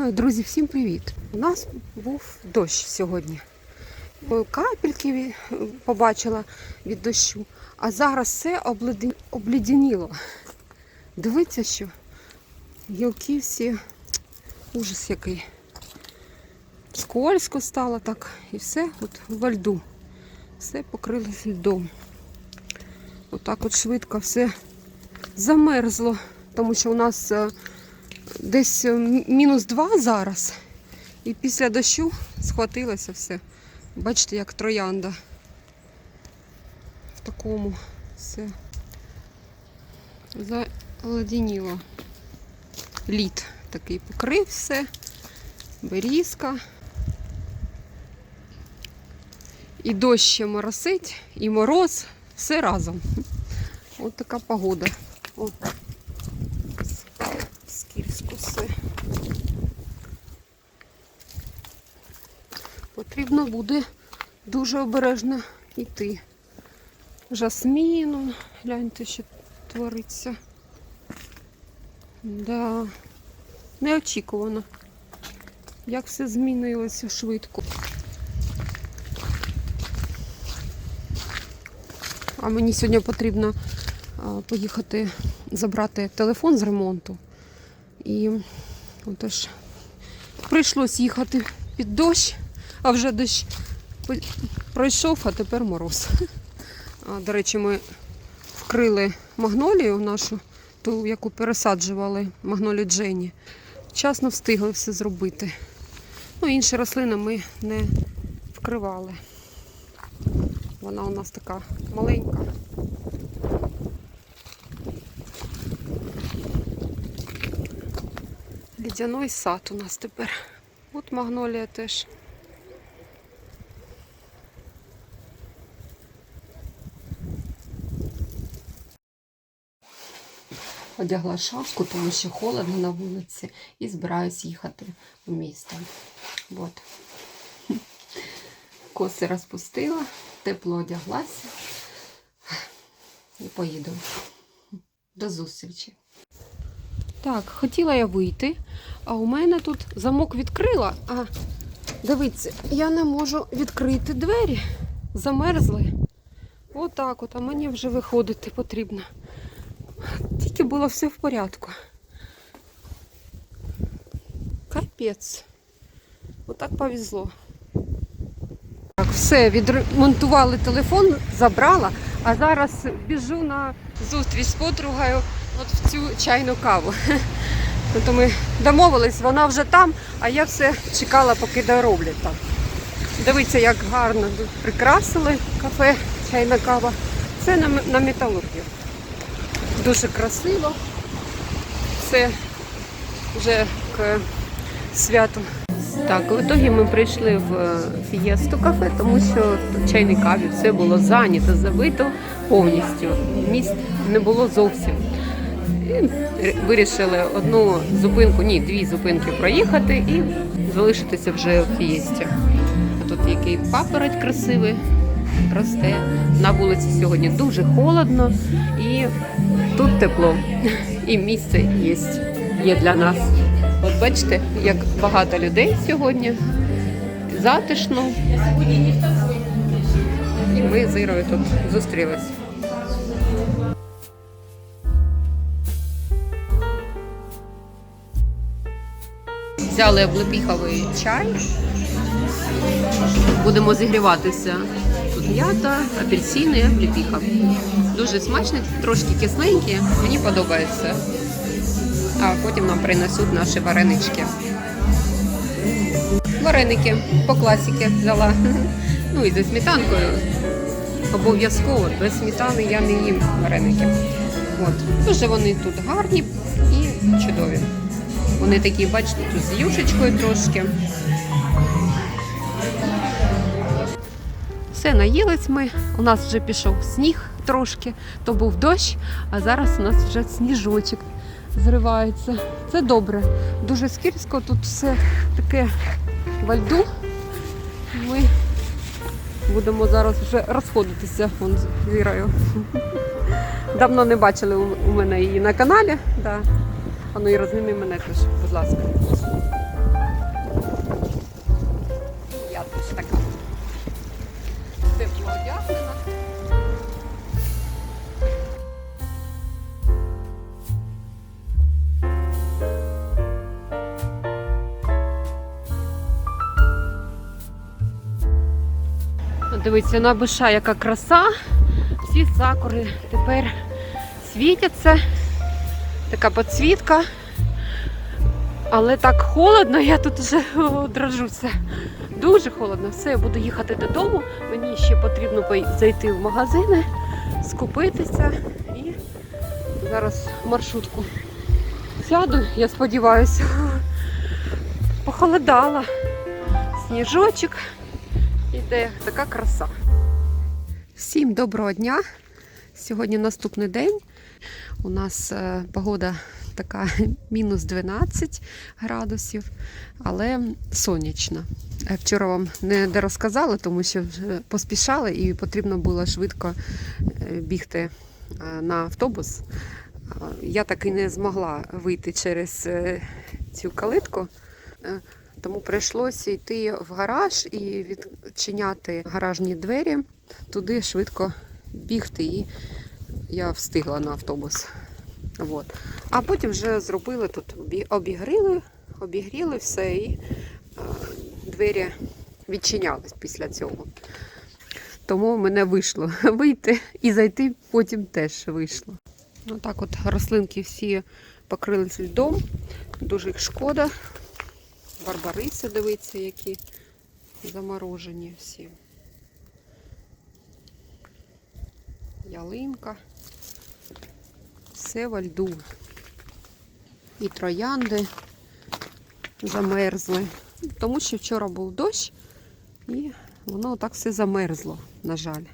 Е, Друзі, всім привіт! У нас був дощ сьогодні. Е, Капельки побачила від дощу, а зараз все обледеніло. Дивіться, що гілки всі ужас який. Скользко стало так, і все от во льду. Все покрилось льдом. Отак от швидко все замерзло, тому що у нас е, десь е, мінус два зараз. І після дощу схватилося все. Бачите, як троянда. В такому все заледеніло. Лід такий покрив все, берізка. І дощ ще моросить, і мороз, все разом. От така погода. От. Скільсько. Потрібно буде дуже обережно йти. Жасміном, гляньте, що твориться. Да. Неочікувано. Як все змінилося швидко. А мені сьогодні потрібно поїхати забрати телефон з ремонту. І отож прийшлось їхати під дощ, а вже дощ пройшов, а тепер мороз. А, до речі, ми вкрили магнолію нашу, ту, яку пересаджували, магнолію Дженні. Вчасно встигли все зробити. Ну, інші рослини ми не вкривали. Вона у нас така маленька. Лідяний сад у нас тепер. От магнолія теж. Одягла шапку, тому що холодно на вулиці, і збираюсь їхати в місто. От. Коси розпустила, тепло одяглася і поїду. До зустрічі. Так, хотіла я вийти, а у мене тут замок відкрила. А дивіться, я не можу відкрити двері. Замерзли. Отак от, а мені вже виходити потрібно. Тільки було все в порядку. Капець. Отак повезло. Так, все, відремонтували телефон, забрала, а зараз біжу на зустріч з подругою от в цю чайну каву. Тобто ми домовились, вона вже там, а я все чекала, поки дороблять там. Дивіться, як гарно прикрасили кафе, чайна кава. Це на, на металургію. Дуже красиво. Все вже к святу. Так, в ітогі ми прийшли в е, фієсту кафе, тому що в чайній каві все було зайнято, забито повністю. Місць не було зовсім. І вирішили одну зупинку, ні, дві зупинки проїхати і залишитися вже в фієсті. Тут який папороть красивий росте. На вулиці сьогодні дуже холодно і тут тепло. І місце є, є для нас. От бачите, як багато людей сьогодні. Затишно. І ми з Ірою тут зустрілись. Взяли облепіховий чай. Будемо зігріватися. Тут м'ята, апельсини, облепіха. Дуже смачний, трошки кисленький. Мені подобається. А потім нам принесуть наші варенички. Вареники по класіки взяла. Ну і зі сметанкою. Обов'язково без сметани я не їм вареники. От. Дуже вони тут гарні і чудові. Вони такі, бачите, тут з юшечкою трошки. Все, наїлись ми. У нас вже пішов сніг трошки, то був дощ, а зараз у нас вже сніжочок зривається. Це добре. Дуже скільсько, тут все таке во льду. Ми будемо зараз вже розходитися вон з Вірою. Давно не бачили у мене її на каналі. Да. А ну і розніми мене теж, будь ласка. Я теж така тепло одягнена. Ну, дивіться, ну, на биша, яка краса. Всі сакури тепер світяться. Така підсвітка. Але так холодно, я тут вже дрожуся. Дуже холодно. Все, я буду їхати додому. Мені ще потрібно зайти в магазини, скупитися і зараз маршрутку сяду, я сподіваюся. Похолодало. Сніжочок. Іде така краса. Всім доброго дня. Сьогодні наступний день. У нас е, погода така мінус 12 градусів, але сонячна. Е, Вчора вам не розказала, тому що поспішали і потрібно було швидко е, бігти на автобус. Я так і не змогла вийти через цю калитку. Тому прийшлося йти в гараж і відчиняти гаражні двері, туди швидко бігти, і я встигла на автобус. От. А потім вже зробили тут, обігріли, обігріли все, і е, двері відчинялись після цього. Тому в мене вийшло вийти і зайти потім теж вийшло. Ну так от рослинки всі покрились льдом, дуже їх шкода. Барбариси, дивіться, які заморожені всі. Ялинка. Все во льду. І троянди замерзли. Тому що вчора був дощ і воно так все замерзло, на жаль.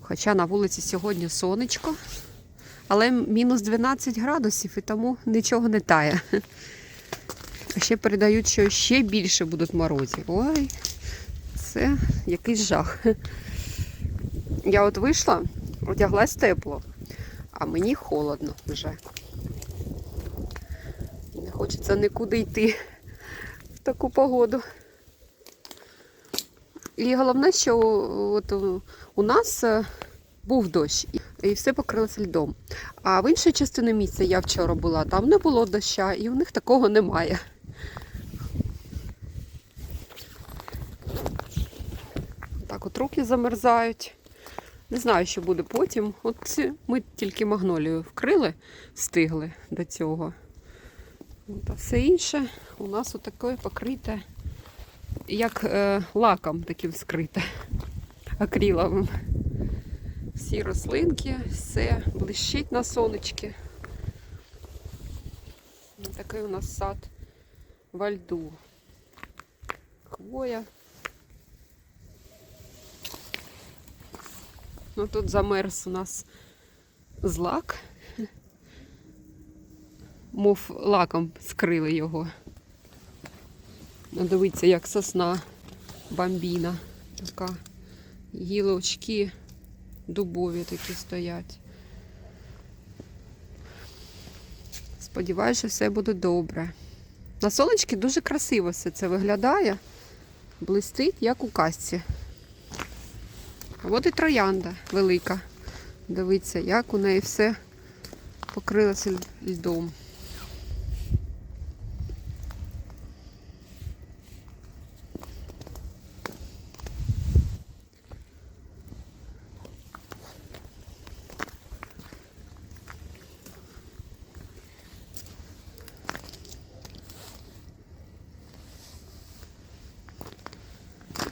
Хоча на вулиці сьогодні сонечко, але мінус 12 градусів і тому нічого не тає. А ще передають, що ще більше будуть морозів. Ой, це якийсь жах. Я от вийшла, одяглась тепло, а мені холодно вже. Не хочеться нікуди йти в таку погоду. І головне, що от у- нас е, був дощ і все покрилося льдом. А в іншій частині місця я вчора була, там не було доща, і в них такого немає. Так от руки замерзають. Не знаю, що буде потім. От ми тільки магнолію вкрили, встигли до цього. От, а все інше у нас отаке покрите, як е, лаком таким скрите, акриловим. Всі рослинки, все блищить на сонечки. Такий у нас сад во льду. Хвоя. Ну тут замерз у нас злак. Мов лаком скрили його. Ну, Дивіться, як сосна бамбіна. Така. Гілочки дубові такі стоять. Сподіваюся, все буде добре. На сонечки дуже красиво все це виглядає. Блистить, як у казці. От і троянда велика. Дивіться, як у неї все покрилося льдом.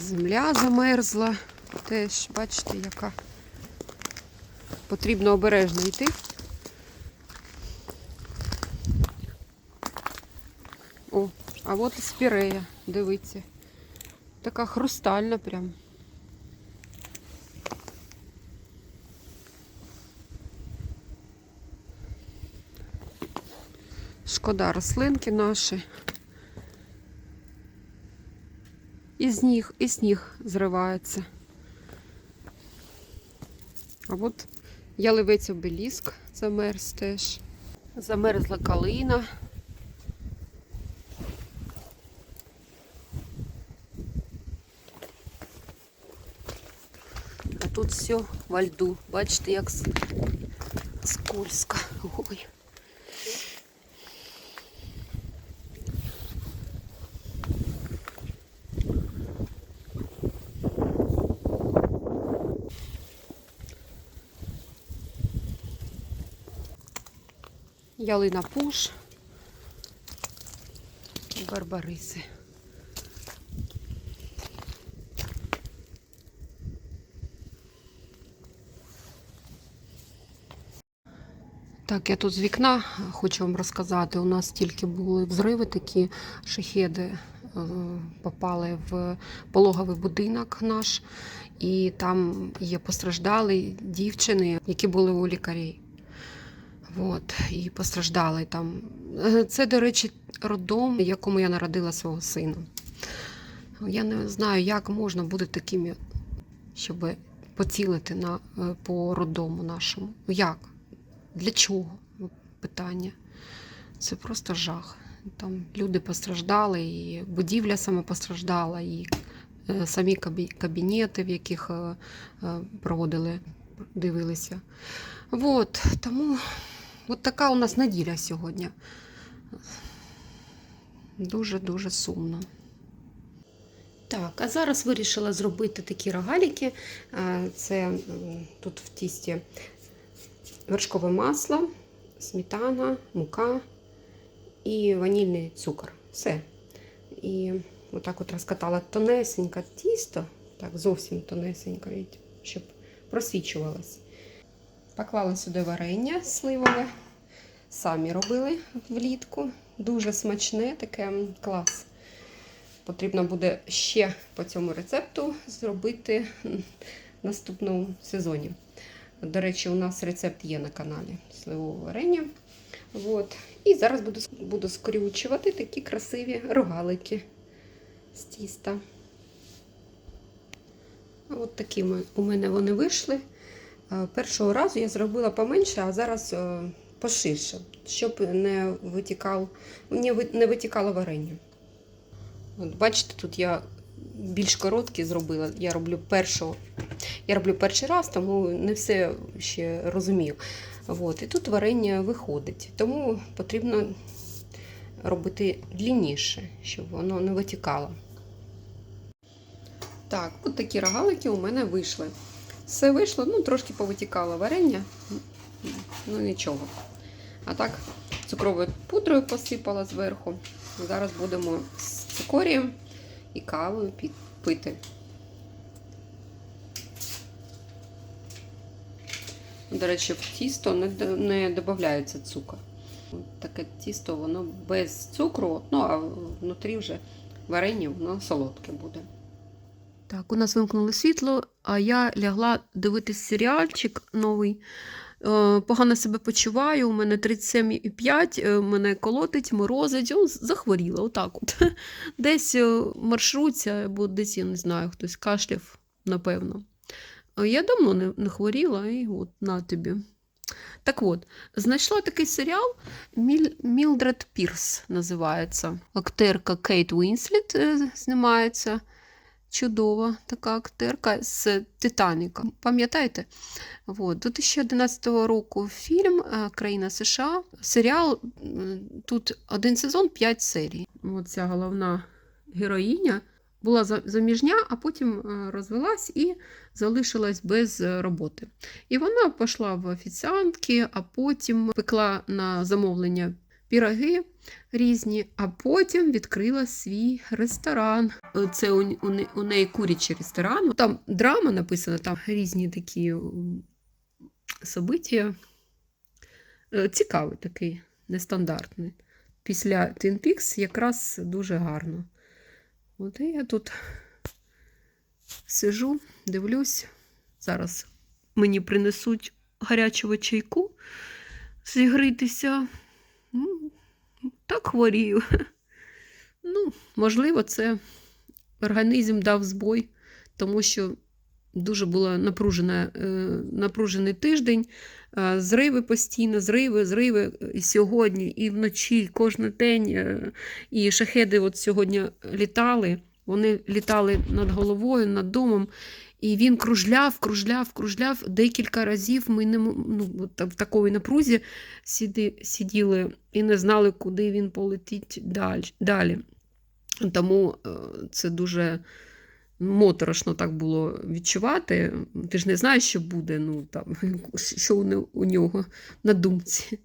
Земля замерзла. Теж, бачите, яка. Потрібно обережно йти. О, а от і спірея, дивіться. Така хрустальна прям. Шкода рослинки наші. І сніг, і сніг зривається. А от яливець обеліск замерз теж. Замерзла калина. А тут все во льду. Бачите, як скользко. Ой. Ялина пуш, барбариси. Так, я тут з вікна хочу вам розказати. У нас тільки були взриви такі шахеди е, попали в пологовий будинок наш, і там є постраждалі дівчини, які були у лікарів. От, і постраждали там. Е, Це, до речі, роддом, в якому я народила свого сина. Я не знаю, як можна бути такими, щоб поцілити на, е, по роддому нашому. Ну, Як? Для чого? Питання. Це просто жах. Там люди постраждали, і будівля саме постраждала, і е, самі кабінети, в яких проводили, дивилися. От, тому от така у нас неділя сьогодні. Дуже-дуже сумно. Так, а зараз вирішила зробити такі рогаліки. Це тут в тісті вершкове масло, сметана, мука і ванільний цукор. Все. І отак от розкатала тонесеньке тісто, так, зовсім тонесеньке, щоб просвічувалось. Поклала сюди варення сливове. Самі робили влітку. Дуже смачне, таке клас. Потрібно буде ще по цьому рецепту зробити в наступному сезоні. До речі, у нас рецепт є на каналі сливового варення. От. І зараз буду, буду скрючувати такі красиві рогалики з тіста. От такими у мене вони вийшли. Е, Першого разу я зробила поменше, а зараз е, поширше, щоб не витікало, не витікало варення. От бачите, тут я більш короткі зробила. Я роблю першого. Я роблю перший раз, тому не все ще розумію. От, і тут варення виходить. Тому потрібно робити длінніше, щоб воно не витікало. Так, от такі рогалики у мене вийшли. Все вийшло, ну трошки повитікало варення, ну нічого. А так, цукровою пудрою посипала зверху. Зараз будемо з цикорієм і кавою пити. До речі, в тісто не, не додається цукор. Таке тісто, воно без цукру, ну а внутрі вже варення, воно солодке буде. Так, у нас вимкнули світло, а я лягла дивитись серіальчик новий. Е, Погано себе почуваю, у мене 37,5, е, мене колотить, морозить, о, захворіла, отак от. Десь е, маршрутця, або десь, я не знаю, хтось кашляв, напевно. Я давно не, не хворіла, і от на тобі. Так от, знайшла такий серіал Мілдред Пірс називається. Актерка Кейт Уінслет е, знімається. Чудова така актерка з Титаніка. Пам'ятаєте? От, 2011 року фільм е, Країна США. Серіал тут один сезон, 5 серій. От ця головна героїня була за- заміжня, а потім е, розвелась і залишилась без роботи. І вона пішла в офіціантки, а потім пекла на замовлення піроги різні, а потім відкрила свій ресторан. Е, Це у, у, у неї курячий ресторан. Там драма написана, там різні такі собиття. Е, Цікавий такий, нестандартний. Після Twin Peaks якраз дуже гарно. От і я тут сижу, дивлюсь. Зараз мені принесуть гарячого чайку зігрітися. Так хворію. Ну, можливо, це організм дав збой, тому що дуже була напружена, е, напружений тиждень, е, зриви постійно, зриви, зриви і сьогодні, і вночі, і кожен день. е, І шахеди от сьогодні літали. Вони літали над головою, над домом. І він кружляв, кружляв, кружляв декілька разів. Ми не ну, в такої напрузі сиділи і не знали, куди він полетить далі. Тому е, це дуже моторошно так було відчувати. Ти ж не знаєш, що буде, ну, там, що у нього на думці.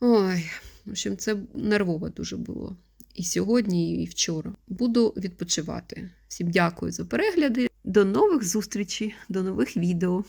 Ой, в общем, це нервово дуже було. І сьогодні, і вчора. Буду відпочивати. Всім дякую за перегляди. До нових зустрічей, до нових відео.